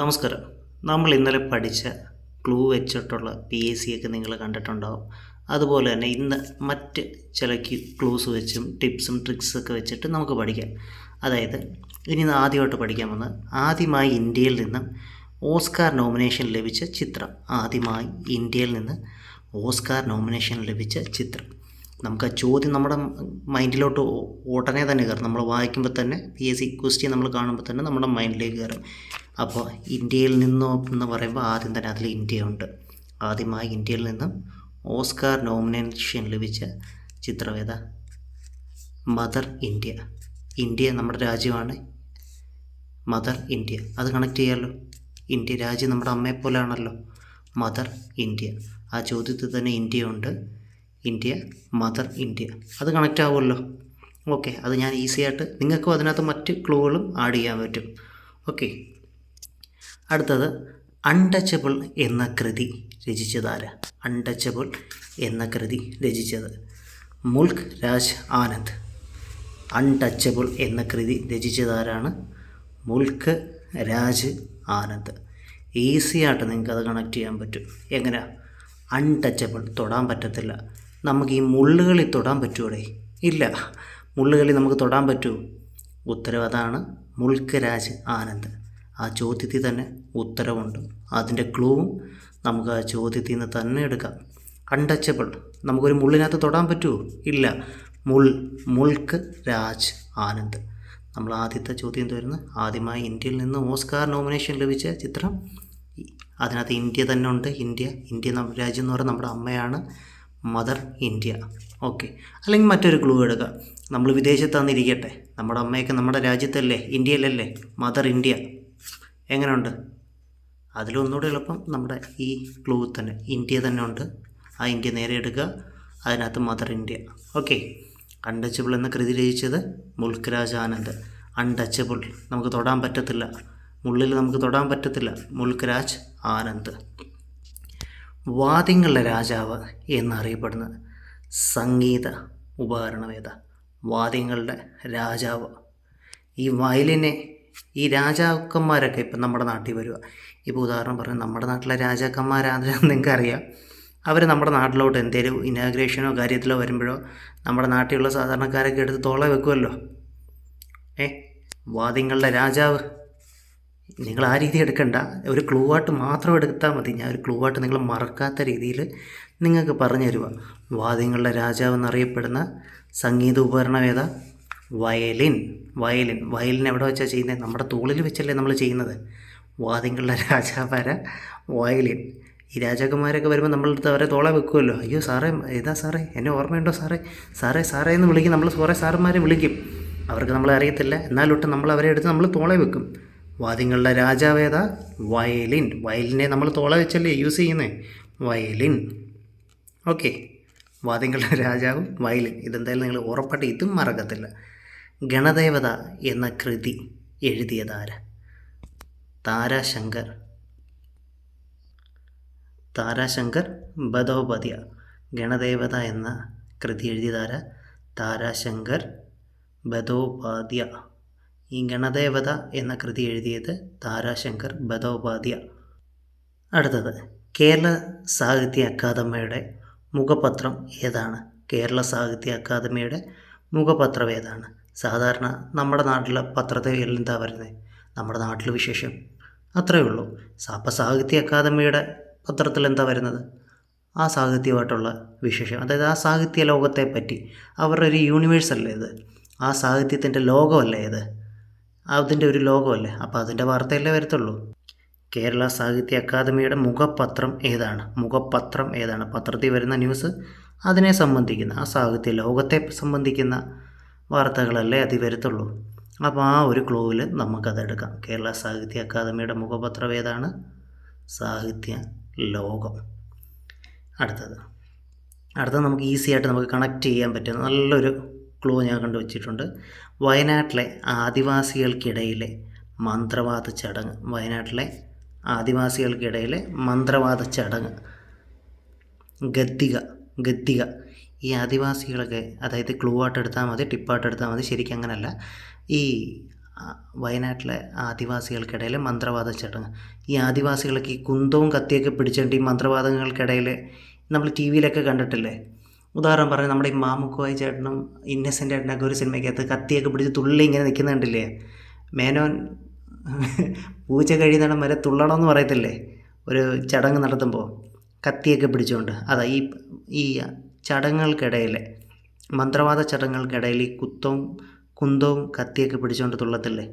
നമസ്കാരം. നമ്മൾ ഇന്നലെ പഠിച്ച ക്ലൂ വെച്ചിട്ടുള്ള പി എസ് സി ഒക്കെ നിങ്ങൾ കണ്ടിട്ടുണ്ടാവും. അതുപോലെ തന്നെ ഇന്ന് മറ്റ് ചില ക്ലൂസ് വെച്ചും ടിപ്സും ട്രിക്സും ഒക്കെ വെച്ചിട്ട് നമുക്ക് പഠിക്കാം. അതായത് ഇനി ആദ്യമായിട്ട് പഠിക്കാൻ വന്നത് ആദ്യമായി ഇന്ത്യയിൽ നിന്ന് ഓസ്കാർ നോമിനേഷൻ ലഭിച്ച ചിത്രം. ആദ്യമായി ഇന്ത്യയിൽ നിന്ന് ഓസ്കാർ നോമിനേഷൻ ലഭിച്ച ചിത്രം. നമുക്ക് ആ ചോദ്യം നമ്മുടെ മൈൻഡിലോട്ട് ഉടനെ തന്നെ കയറും. നമ്മൾ വായിക്കുമ്പോൾ തന്നെ പി എസ് സി ക്വസ്റ്റ്യൻ നമ്മൾ കാണുമ്പോൾ തന്നെ നമ്മുടെ മൈൻഡിലേക്ക് കയറും. അപ്പോൾ ഇന്ത്യയിൽ നിന്നോ എന്ന് പറയുമ്പോൾ ആദ്യം തന്നെ അതിൽ ഇന്ത്യയുണ്ട്. ആദ്യമായി ഇന്ത്യയിൽ നിന്നും ഓസ്കാർ നോമിനേഷൻ ലഭിച്ച ചിത്രവേദ മദർ ഇന്ത്യ. ഇന്ത്യ നമ്മുടെ രാജ്യമാണ്. Mother India. അത് കണക്ട് ചെയ്യാമല്ലോ ഇന്ത്യ രാജ്യം നമ്മുടെ അമ്മയെ പോലെയാണല്ലോ മദർ ഇന്ത്യ. ആ ചോദ്യത്തിൽ തന്നെ ഇന്ത്യ ഉണ്ട് ഇന്ത്യ മദർ ഇന്ത്യ. അത് കണക്റ്റ് ആവുമല്ലോ. ഓക്കെ അത് ഞാൻ ഈസി ആയിട്ട് നിങ്ങൾക്കും അതിനകത്ത് മറ്റ് ക്ലൂകളും ആഡ് ചെയ്യാൻ പറ്റും. ഓക്കെ അടുത്തത് അൺടച്ചബിൾ എന്ന കൃതി രചിച്ചതാര? അൺടച്ചബിൾ എന്ന കൃതി രചിച്ചത് മുൽക്ക് രാജ് ആനന്ദ്. അൺടച്ചബിൾ എന്ന കൃതി രചിച്ചതാരാണ്? മുൽക്ക് രാജ് ആനന്ദ്. ഈസി ആയിട്ട് നിങ്ങൾക്ക് അത് കണക്ട് ചെയ്യാൻ പറ്റും. എങ്ങനെയാ അൺടച്ചബിൾ തൊടാൻ പറ്റത്തില്ല. നമുക്ക് ഈ മുള്ളുകളിൽ തൊടാൻ പറ്റൂടെ? ഇല്ല. മുള്ളുകളിൽ നമുക്ക് തൊടാൻ പറ്റുമോ ഉത്തരവ് അതാണ് മുൽക്ക് രാജ് ആനന്ദ്. ആ ചോദ്യത്തിൽ തന്നെ ഉത്തരവുണ്ട്. അതിന്റെ ക്ലൂവും നമുക്ക് ആ ചോദ്യത്തിൽ നിന്ന് തന്നെ എടുക്കാം. അൺടച്ചബിൾ നമുക്കൊരു മുള്ളിനകത്ത് തൊടാൻ പറ്റുമോ? ഇല്ല. മുൾ മുൾക്ക് രാജ് ആനന്ദ്. നമ്മൾ ആദ്യത്തെ ചോദ്യം എന്തായിരുന്നു ആദ്യമായി ഇന്ത്യയിൽ നിന്ന് ഓസ്കാർ നോമിനേഷൻ ലഭിച്ച ചിത്രം. അതിനകത്ത് ഇന്ത്യ തന്നെ ഉണ്ട്. ഇന്ത്യ ഇന്ത്യ രാജ്യം എന്ന് പറയുന്നത് നമ്മുടെ അമ്മയാണ് മദർ ഇന്ത്യ. ഓക്കെ. അല്ലെങ്കിൽ മറ്റൊരു ക്ലൂ എടുക്കുക നമ്മൾ വിദേശത്താന്നിരിക്കട്ടെ നമ്മുടെ അമ്മയൊക്കെ നമ്മുടെ രാജ്യത്തല്ലേ? ഇന്ത്യയിലല്ലേ? Mother India. എങ്ങനെയുണ്ട്? അതിലൊന്നുകൂടെ എളുപ്പം നമ്മുടെ ഈ ക്ലൂ തന്നെ ഇന്ത്യ തന്നെ ഉണ്ട്. ആ ഇന്ത്യ നേരെ എടുക്കുക അതിനകത്ത് മദർ ഇന്ത്യ ഓക്കെ അൺടച്ചബിൾ എന്ന കൃതി രചിച്ചത് മുൽക്രാജ് ആനന്ദ് അൺടച്ചബിൾ നമുക്ക് തൊടാൻ പറ്റത്തില്ല. മുള്ളിൽ നമുക്ക് തൊടാൻ പറ്റത്തില്ല. മുൽക്രാജ് ആനന്ദ്. വാദ്യങ്ങളുടെ രാജാവ് എന്നറിയപ്പെടുന്ന സംഗീത ഉപകരണമേത? വാദ്യങ്ങളുടെ രാജാവ്. ഈ വയലിനെ ഈ രാജാക്കന്മാരൊക്കെ ഇപ്പം നമ്മുടെ നാട്ടിൽ വരിക. ഇപ്പോൾ ഉദാഹരണം പറഞ്ഞാൽ നമ്മുടെ നാട്ടിലെ രാജാക്കന്മാരാണെന്ന് നിങ്ങൾക്കറിയാം. അവർ നമ്മുടെ നാട്ടിലോട്ട് എന്തേലും ഇനാഗ്രേഷനോ കാര്യത്തിലോ വരുമ്പോഴോ നമ്മുടെ നാട്ടിലുള്ള സാധാരണക്കാരൊക്കെ എടുത്ത് തോളെ വെക്കുമല്ലോ ഏ? വാദ്യങ്ങളുടെ രാജാവ്. നിങ്ങൾ ആ രീതി എടുക്കണ്ട. ഒരു ക്ലൂ ആയിട്ട് മാത്രം എടുത്താൽ മതി. ഞാൻ ഒരു ക്ലൂ ആയിട്ട് നിങ്ങൾ മറക്കാത്ത രീതിയിൽ നിങ്ങൾക്ക് പറഞ്ഞു തരുക വാദ്യങ്ങളുടെ രാജാവ് എന്നറിയപ്പെടുന്ന സംഗീത ഉപകരണം ഏതാ? Violin violin. വയലിൻ എവിടെ വെച്ചാൽ ചെയ്യുന്നത് നമ്മുടെ തോളിൽ വെച്ചല്ലേ നമ്മൾ ചെയ്യുന്നത്. വാദിങ്ങളുടെ രാജാവര വയലിൻ. ഈ രാജാക്കന്മാരൊക്കെ വരുമ്പോൾ നമ്മളടുത്ത് അവരെ തോളെ വെക്കുമല്ലോ അയ്യോ സാറേ ഏതാ സാറേ? എന്നെ ഓർമ്മയുണ്ടോ സാറേ? സാറേ സാറേ എന്ന് വിളിക്കും. നമ്മൾ കുറേ സാറന്മാരെ വിളിക്കും. അവർക്ക് നമ്മളെ അറിയത്തില്ല. എന്നാലൊട്ട് നമ്മൾ അവരെ എടുത്ത് നമ്മൾ തോളെ വെക്കും. വാദ്യങ്ങളുടെ രാജാവ് ഏതാ? വയലിൻ. വയലിനെ നമ്മൾ തോള വെച്ചല്ലേ യൂസ് ചെയ്യുന്നത് വയലിൻ. ഓക്കെ. വാദ്യങ്ങളുടെ രാജാവും വയലിൻ. ഇതെന്തായാലും നിങ്ങൾ ഉറപ്പായിട്ട് ഇതും മറക്കത്തില്ല. ഗണദേവത എന്ന കൃതി എഴുതിയതാര താരാശങ്കർ. താരാശങ്കർ ബദോപദ്യ ഗണദേവത എന്ന കൃതി എഴുതിയതാര താരാശങ്കർ ബദോപാധ്യ ഈ ഗണദേവത എന്ന കൃതി എഴുതിയത് താരാശങ്കർ ബദോപാധ്യ അടുത്തത് കേരള സാഹിത്യ അക്കാദമിയുടെ മുഖപത്രം ഏതാണ്? കേരള സാഹിത്യ അക്കാദമിയുടെ മുഖപത്രം ഏതാണ് സാധാരണ നമ്മുടെ നാട്ടിലെ പത്രത്തിൽ എന്താ വരുന്നത് നമ്മുടെ നാട്ടിൽ വിശേഷം. അത്രയേ ഉള്ളൂ. അപ്പം സാഹിത്യ അക്കാദമിയുടെ പത്രത്തിൽ എന്താ വരുന്നത്? ആ സാഹിത്യമായിട്ടുള്ള വിശേഷം. അതായത് ആ സാഹിത്യ ലോകത്തെ പറ്റി. അവരുടെ ഒരു യൂണിവേഴ്സ് അല്ലേ ഇത്? ആ സാഹിത്യത്തിന്റെ ലോകമല്ലേ ഇത്? അതിന്റെ ഒരു ലോകമല്ലേ? അപ്പോൾ അതിന്റെ വാർത്തയല്ലേ വരത്തുള്ളൂ. കേരള സാഹിത്യ അക്കാദമിയുടെ മുഖപത്രം ഏതാണ്? മുഖപത്രം ഏതാണ്? പത്രത്തിൽ വരുന്ന ന്യൂസ് അതിനെ സംബന്ധിക്കുന്ന ആ സാഹിത്യ ലോകത്തെ സംബന്ധിക്കുന്ന വാർത്തകളല്ലേ അതി വരത്തുള്ളൂ. അപ്പോൾ ആ ഒരു ക്ലൂവിൽ നമുക്കതെടുക്കാം കേരള സാഹിത്യ അക്കാദമിയുടെ മുഖപത്രം ഏതാണ്? സാഹിത്യ ലോകം. അടുത്തത്. അടുത്തത് നമുക്ക് ഈസി ആയിട്ട് നമുക്ക് കണക്ട് ചെയ്യാൻ പറ്റുന്ന നല്ലൊരു ക്ലൂ ഞാൻ കണ്ടുവച്ചിട്ടുണ്ട് വയനാട്ടിലെ ആദിവാസികൾക്കിടയിലെ മന്ത്രവാദ ചടങ്ങ്. വയനാട്ടിലെ ആദിവാസികൾക്കിടയിലെ മന്ത്രവാദ ചടങ്ങ്. ഗദ്ദിക. ഗദ്ദിക. ഈ ആദിവാസികളൊക്കെ അതായത് ക്ലൂ ആയിട്ട് എടുത്താൽ മതി ടിപ്പായിട്ട് എടുത്താൽ മതി ശരിക്കും അങ്ങനെയല്ല ഈ വയനാട്ടിലെ ആദിവാസികൾക്കിടയിലെ മന്ത്രവാദ ചടങ്ങ് ഈ ആദിവാസികളൊക്കെ ഈ കുന്തവും കത്തിയൊക്കെ പിടിച്ചിട്ട് ഈ മന്ത്രവാദങ്ങൾക്കിടയിൽ നമ്മൾ ടി വിയിലൊക്കെ കണ്ടിട്ടില്ലേ? ഉദാഹരണം പറഞ്ഞാൽ നമ്മുടെ ഈ മാമുക്കോയ ചേട്ടനും ഇന്നസെന്റ് ചേട്ടനൊക്കെ ഒരു സിനിമയ്ക്കകത്ത് കത്തിയൊക്കെ പിടിച്ച് തുള്ളി ഇങ്ങനെ നിൽക്കുന്ന കണ്ടില്ലേ? മേനോൻ പൂച്ച കഴിയുന്നിടം വരെ തുള്ളണമെന്ന് പറയത്തില്ലേ? ഒരു ചടങ്ങ് നടത്തുമ്പോൾ. കത്തിയൊക്കെ പിടിച്ചുകൊണ്ട് അതാ ഈ ഈ ചടങ്ങുകൾക്കിടയിൽ മന്ത്രവാദ ചടങ്ങുകൾക്കിടയിൽ ഈ കുത്തവും കുന്തവും കത്തിയൊക്കെ പിടിച്ചുകൊണ്ട് തുള്ളത്തില്ലേ?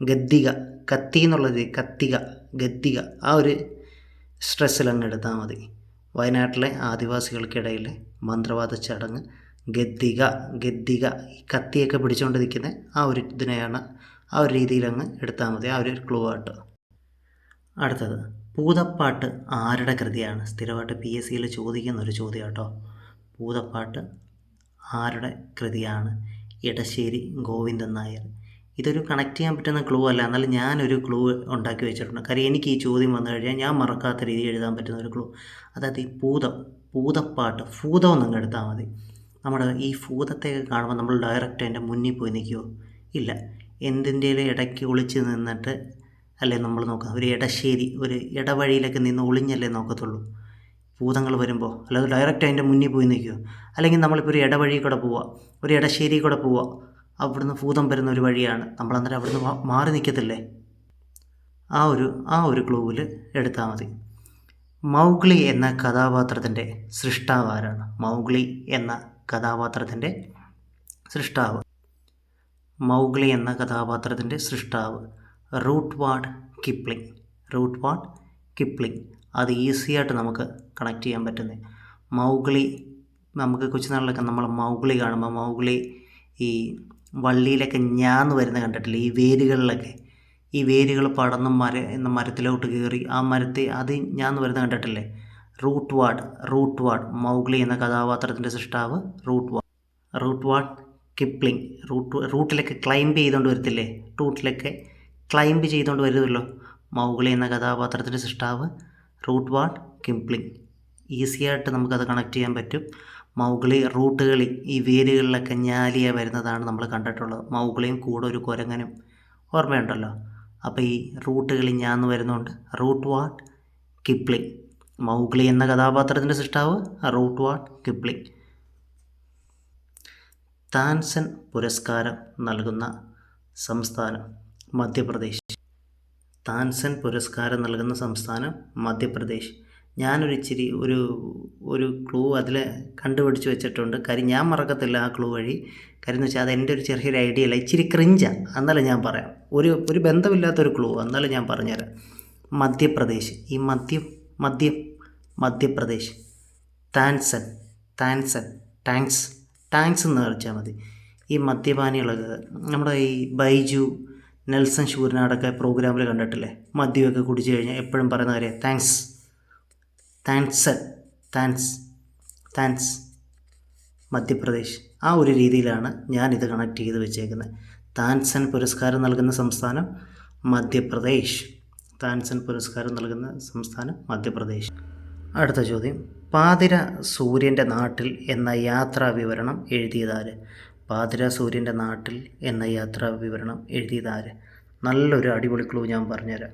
ഗദ്ദിക കത്തി എന്നുള്ളത് കത്തിക ഗദ്ദിക ആ ഒരു സ്ട്രെസ്സിൽ അങ്ങ് എടുത്താൽ മതി. വയനാട്ടിലെ ആദിവാസികൾക്കിടയിലെ മന്ത്രവാദ ചടങ്ങ് ഗദ്ദിക ഗദ്ദിക ഈ കത്തിയൊക്കെ പിടിച്ചുകൊണ്ട് നിൽക്കുന്ന ആ ഒരു ഇതിനെയാണ് ആ ഒരു രീതിയിൽ അങ്ങ് എടുത്താൽ മതി. ആ ഒരു ക്ലൂ ആയിട്ട്. അടുത്തത്. പൂതപ്പാട്ട് ആരുടെ കൃതിയാണ്? സ്ഥിരമായിട്ട് പി എസ് സിയിൽ ചോദിക്കുന്ന ഒരു ചോദ്യം കേട്ടോ പൂതപ്പാട്ട് ആരുടെ കൃതിയാണ്? ഇടശ്ശേരി ഗോവിന്ദൻ നായർ. ഇതൊരു കണക്ട് ചെയ്യാൻ പറ്റുന്ന ക്ലൂ അല്ല. എന്നാലും ഞാനൊരു ക്ലൂ ഉണ്ടാക്കി വെച്ചിട്ടുണ്ട്. കാര്യം എനിക്ക് ഈ ചോദ്യം വന്നു കഴിഞ്ഞാൽ ഞാൻ മറക്കാത്ത രീതിയിൽ എഴുതാൻ പറ്റുന്ന ഒരു ക്ലൂ അതായത് ഈ പൂതം പൂതപ്പാട്ട് ഭൂതം ഒന്നങ്ങ് എടുത്താൽ മതി. നമ്മുടെ ഈ ഭൂതത്തെയൊക്കെ കാണുമ്പോൾ നമ്മൾ ഡയറക്റ്റ് അതിന്റെ മുന്നിൽ പോയി നിൽക്കുമോ ഇല്ല. എന്തിന്റെ ഇടയ്ക്ക് ഒളിച്ച് നിന്നിട്ട് അല്ലേ നമ്മൾ നോക്കുക? ഒരു ഇടശ്ശേരി ഒരു ഇടവഴിയിലൊക്കെ നിന്ന് ഒളിഞ്ഞല്ലേ നോക്കത്തുള്ളൂ. ഭൂതങ്ങൾ വരുമ്പോൾ അല്ലാതെ ഡയറക്റ്റ് അതിന്റെ മുന്നിൽ പോയി നിൽക്കുക. അല്ലെങ്കിൽ നമ്മളിപ്പോൾ ഒരു ഇടവഴി കൂടെ പോവുക ഒരു ഇടശ്ശേരി കൂടെ പോവുക അവിടുന്ന് ഭൂതം വരുന്ന ഒരു വഴിയാണ്. നമ്മൾ അന്നേരം അവിടുന്ന് മാറി നിൽക്കത്തില്ലേ? ആ ഒരു ആ ഒരു ക്ലൂവിൽ എടുത്താൽ മതി. മൗഗ്ലി എന്ന കഥാപാത്രത്തിന്റെ സൃഷ്ടാവാരാണ് മൗഗ്ലി എന്ന കഥാപാത്രത്തിന്റെ സൃഷ്ടാവ്. മൗഗ്ലി എന്ന കഥാപാത്രത്തിന്റെ സൃഷ്ടാവ്. Rudyard Kipling. Rudyard Kipling. അത് ഈസിയായിട്ട് നമുക്ക് കണക്ട് ചെയ്യാൻ പറ്റുന്നത് മൗഗ്ലി നമുക്ക് കൊച്ചുനാളിലൊക്കെ നമ്മൾ മൗഗ്ലി കാണുമ്പോൾ മൗഗ്ലി ഈ വള്ളിയിലൊക്കെ ഞാന്ന് വരുന്ന കണ്ടിട്ടില്ലേ? ഈ വേരുകളിലൊക്കെ. ഈ വേരുകൾ പടന്ന് മര എന്ന മരത്തിലോട്ട് കയറി ആ മരത്തെ അത് ഞാന്ന് വരുന്ന കണ്ടിട്ടില്ലേ? Rudyard Rudyard Mowgli എന്ന കഥാപാത്രത്തിന്റെ സൃഷ്ടാവ് Rudyard Rudyard Kipling. Route റൂട്ടിലൊക്കെ ക്ലൈംബ് ചെയ്തുകൊണ്ട് വരത്തില്ലേ? റൂട്ടിലൊക്കെ ക്ലൈംബ് ചെയ്തുകൊണ്ട് വരുമല്ലോ മൗഗ്ലി എന്ന കഥാപാത്രത്തിന്റെ സൃഷ്ടാവ് റൂട്ട് വാർഡ് കിംപ്ലിംഗ് ഈസിയായിട്ട് നമുക്കത് കണക്ട് ചെയ്യാൻ പറ്റും. മൗഗ്ലി റൂട്ടുകളിൽ ഈ വേരുകളിലൊക്കെ ഞാലിയ വരുന്നതാണ് നമ്മൾ കണ്ടിട്ടുള്ളത്. മൗഗ്ലിയും കൂടെ ഒരു കുരങ്ങനും. ഓർമ്മയുണ്ടല്ലോ? അപ്പോൾ ഈ റൂട്ടുകളിൽ ഞാന്ന് വരുന്നുണ്ട് റൂട്ട് വാട്ട് കിപ്ലിംഗ് മൗഗ്ലി എന്ന കഥാപാത്രത്തിന്റെ സൃഷ്ടാവ് റൂട്ട് വാട്ട് കിപ്ലിംഗ് താൻസൻ പുരസ്കാരം നൽകുന്ന സംസ്ഥാനം. മധ്യപ്രദേശ്. താൻസൻ പുരസ്കാരം നൽകുന്ന സംസ്ഥാനം മധ്യപ്രദേശ്. ഞാനൊരു ഇച്ചിരി ഒരു ഒരു ക്ലൂ അതിൽ കണ്ടുപിടിച്ച് വെച്ചിട്ടുണ്ട്. കാര്യം ഞാൻ മറക്കത്തില്ല ആ ക്ലൂ വഴി. കാര്യം എന്ന് വെച്ചാൽ അത് എന്റെ ഒരു ചെറിയൊരു ഐഡിയ അല്ല. ഇച്ചിരി ക്രിഞ്ചാണ് എന്നാലും ഞാൻ പറയാം. ഒരു ഒരു ബന്ധമില്ലാത്തൊരു ക്ലൂ. എന്നാലും ഞാൻ പറഞ്ഞുതരാം. മധ്യപ്രദേശ്. ഈ മദ്യം മദ്യം മധ്യപ്രദേശ്. താൻസൻ താൻസൻ ടാങ്ക്സ് ടാങ്ക്സ് എന്ന് വെച്ചാൽ മതി. ഈ മദ്യപാനികളൊക്കെ നമ്മുടെ ഈ ബൈജു നെൽസൺ ശൂരനാടൊക്കെ പ്രോഗ്രാമിൽ കണ്ടിട്ടില്ലേ? മദ്യമൊക്കെ കുടിച്ചു കഴിഞ്ഞാൽ എപ്പോഴും പറയുന്ന കാര്യം thanks thanks thanks thanks Madhya Pradesh. ആ ഒരു രീതിയിലാണ് ഞാൻ ഇത് കണക്ട് ചെയ്ത് വെച്ചേക്കുന്നത് താൻസൻ പുരസ്കാരം നൽകുന്ന സംസ്ഥാനം മധ്യപ്രദേശ്. താൻസൻ പുരസ്കാരം നൽകുന്ന സംസ്ഥാനം മധ്യപ്രദേശ്. അടുത്ത ചോദ്യം. പാതിര സൂര്യന്റെ നാട്ടിൽ എന്ന യാത്രാ വിവരണം എഴുതിയതാര്? പാതിര സൂര്യന്റെ നാട്ടിൽ എന്ന യാത്രാ വിവരണം എഴുതിയതാര്? നല്ലൊരു അടിപൊളി ക്ലൂ ഞാൻ പറഞ്ഞുതരാം.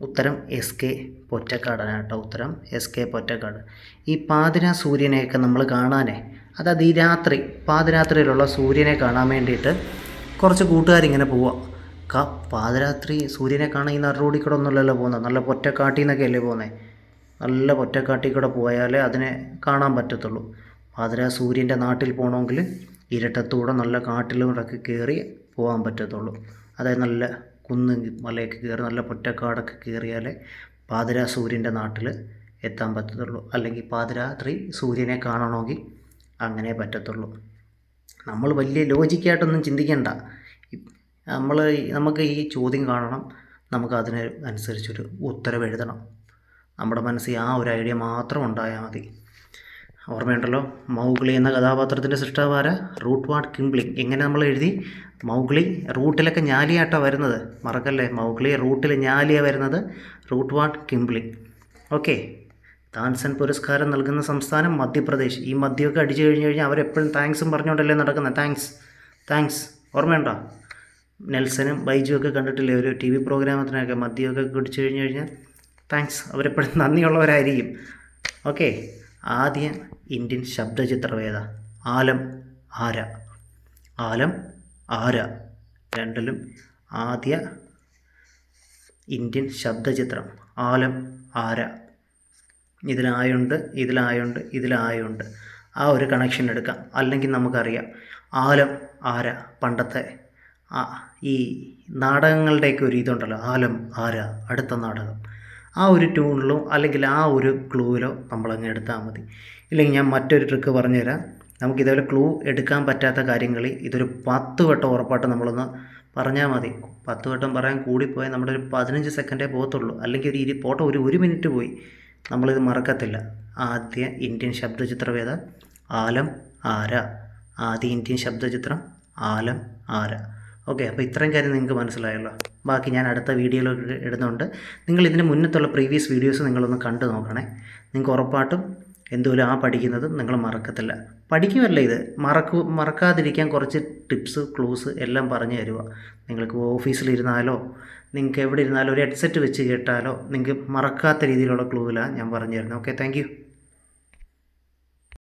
ഉത്തരം എസ് കെ പൊറ്റക്കാടാണ് കേട്ടോ. ഉത്തരം എസ് കെ പൊറ്റക്കാട്. ഈ പാതിര സൂര്യനെയൊക്കെ നമ്മൾ കാണാനേ അതായത് ഈ രാത്രി പാതിരാത്രിയിലുള്ള സൂര്യനെ കാണാൻ വേണ്ടിയിട്ട് കുറച്ച് കൂട്ടുകാരിങ്ങനെ പോവാം. ക പാതിരാത്രി സൂര്യനെ കാണാൻ ഈ നറുടി കൂടെ ഒന്നുമല്ലല്ലോ പോകുന്നത് നല്ല പൊറ്റക്കാട്ടിൽ നിന്നൊക്കെ അല്ലേ പോകുന്നത് നല്ല പൊറ്റക്കാട്ടിൽ കൂടെ പോയാലേ അതിനെ കാണാൻ പറ്റത്തുള്ളൂ. പാതിര സൂര്യന്റെ നാട്ടിൽ പോകണമെങ്കിൽ ഇരട്ടത്തൂടെ നല്ല കാട്ടിലൂടെയൊക്കെ കയറി പോകാൻ പറ്റത്തുള്ളൂ. അതായത് നല്ല കുന്ന് മലയൊക്കെ കയറി നല്ല പൊറ്റക്കാടൊക്കെ കയറിയാലേ പാതിര സൂര്യന്റെ നാട്ടിൽ എത്താൻ പറ്റത്തുള്ളൂ. അല്ലെങ്കിൽ പാതിരാത്രി സൂര്യനെ കാണണമെങ്കിൽ അങ്ങനെ പറ്റത്തുള്ളൂ. നമ്മൾ വലിയ ലോജിക്കായിട്ടൊന്നും ചിന്തിക്കേണ്ട. നമ്മൾ നമുക്ക് ഈ ചോദ്യം കാണണം. നമുക്ക് അതിന് അനുസരിച്ചൊരു ഉത്തരവ് എഴുതണം. നമ്മുടെ മനസ്സിൽ ആ ഒരു ഐഡിയ മാത്രം ഉണ്ടായാൽ മതി. ഓർമ്മയുണ്ടല്ലോ? മൗഗ്ലി എന്ന കഥാപാത്രത്തിന്റെ സൃഷ്ടാവാര റൂട്ട് വാട്ട് കിംബ്ലിംഗ് എങ്ങനെ നമ്മൾ എഴുതി? മൗഗ്ലി റൂട്ടിലൊക്കെ ഞാലിയാട്ടോ വരുന്നത്. മറക്കല്ലേ? മൗഗ്ലി റൂട്ടിൽ ഞാലിയാണ് വരുന്നത് Rudyard Kipling okay. Tansen പുരസ്കാരം നൽകുന്ന സംസ്ഥാനം മധ്യപ്രദേശ്. ഈ മദ്യമൊക്കെ അടിച്ചു കഴിഞ്ഞു കഴിഞ്ഞാൽ അവരെപ്പോഴും താങ്ക്സും പറഞ്ഞുകൊണ്ടല്ലേ നടക്കുന്നത് താങ്ക്സ്. താങ്ക്സ്. ഓർമ്മയുണ്ടോ? നെൽസനും ബൈജു ഒക്കെ കണ്ടിട്ടില്ലേ? ഒരു ടി വി പ്രോഗ്രാമത്തിനൊക്കെ മദ്യമൊക്കെ കുടിച്ചു കഴിഞ്ഞു കഴിഞ്ഞാൽ താങ്ക്സ്. അവരെപ്പോഴും നന്ദിയുള്ളവരായിരിക്കും. ഓക്കെ. ആദ്യ ഇന്ത്യൻ ശബ്ദചിത്രവേദ. ആലം ആര. ആലം ആര. രണ്ടിലും ആദ്യ ഇന്ത്യൻ ശബ്ദചിത്രം. ആലം ആര. ഇതിലായുണ്ട് ഇതിലായുണ്ട് ഇതിലായുണ്ട്. ആ ഒരു കണക്ഷൻ എടുക്കാം. അല്ലെങ്കിൽ നമുക്കറിയാം. ആലം ആര. പണ്ടത്തെ ഈ നാടകങ്ങളുടെയൊക്കെ ഒരു ഇതുണ്ടല്ലോ. ആലം ആര. അടുത്ത നാടകം. ആ ഒരു ട്യൂണിലോ അല്ലെങ്കിൽ ആ ഒരു ക്ലൂവിലോ നമ്മളങ്ങ് എടുത്താൽ മതി. ഇല്ലെങ്കിൽ ഞാൻ മറ്റൊരു ട്രിക്ക് പറഞ്ഞുതരാം. നമുക്ക് ഇതേപോലെ ക്ലൂ എടുക്കാൻ പറ്റാത്ത കാര്യങ്ങളിൽ ഇതൊരു പത്ത് വട്ടം ഉറപ്പായിട്ട് നമ്മളൊന്ന് പറഞ്ഞാൽ മതി. പത്ത് വട്ടം പറയാൻ കൂടിപ്പോയാൽ നമ്മുടെ ഒരു പതിനഞ്ച് സെക്കൻഡേ പോകത്തുള്ളൂ. അല്ലെങ്കിൽ ഒരു ഇരി പോട്ടെ ഒരു ഒരു മിനിറ്റ് പോയി. നമ്മളിത് മറക്കത്തില്ല. ആദ്യ ഇന്ത്യൻ ശബ്ദചിത്രവേദ ആലം ആര. ആദ്യ ഇന്ത്യൻ ശബ്ദചിത്രം ആലം ആര. ഓക്കെ അപ്പോൾ ഇത്രയും കാര്യം നിങ്ങൾക്ക് മനസ്സിലായല്ലോ. ബാക്കി ഞാൻ അടുത്ത വീഡിയോയിൽ ഇടുന്നുണ്ട്. നിങ്ങൾ ഇതിന് മുന്നത്തുള്ള പ്രീവിയസ് വീഡിയോസ് നിങ്ങളൊന്ന് കണ്ടു നോക്കണേ. നിങ്ങൾക്ക് ഉറപ്പായിട്ടും എന്തോലും ആ പഠിക്കുന്നത് നിങ്ങൾ മറക്കത്തില്ല. പഠിക്കുമല്ല ഇത്. മറക്കു മറക്കാതിരിക്കാൻ കുറച്ച് ടിപ്സ് ക്ലൂസ് എല്ലാം പറഞ്ഞു തരുക നിങ്ങൾക്ക് ഓഫീസിലിരുന്നാലോ നിങ്ങൾക്ക് എവിടെ ഇരുന്നാലോ ഒരു ഹെഡ്സെറ്റ് വെച്ച് കേട്ടാലോ നിങ്ങൾക്ക് മറക്കാത്ത രീതിയിലുള്ള ക്ലൂവിലാണ് ഞാൻ പറഞ്ഞു തരുന്നത് ഓക്കെ താങ്ക്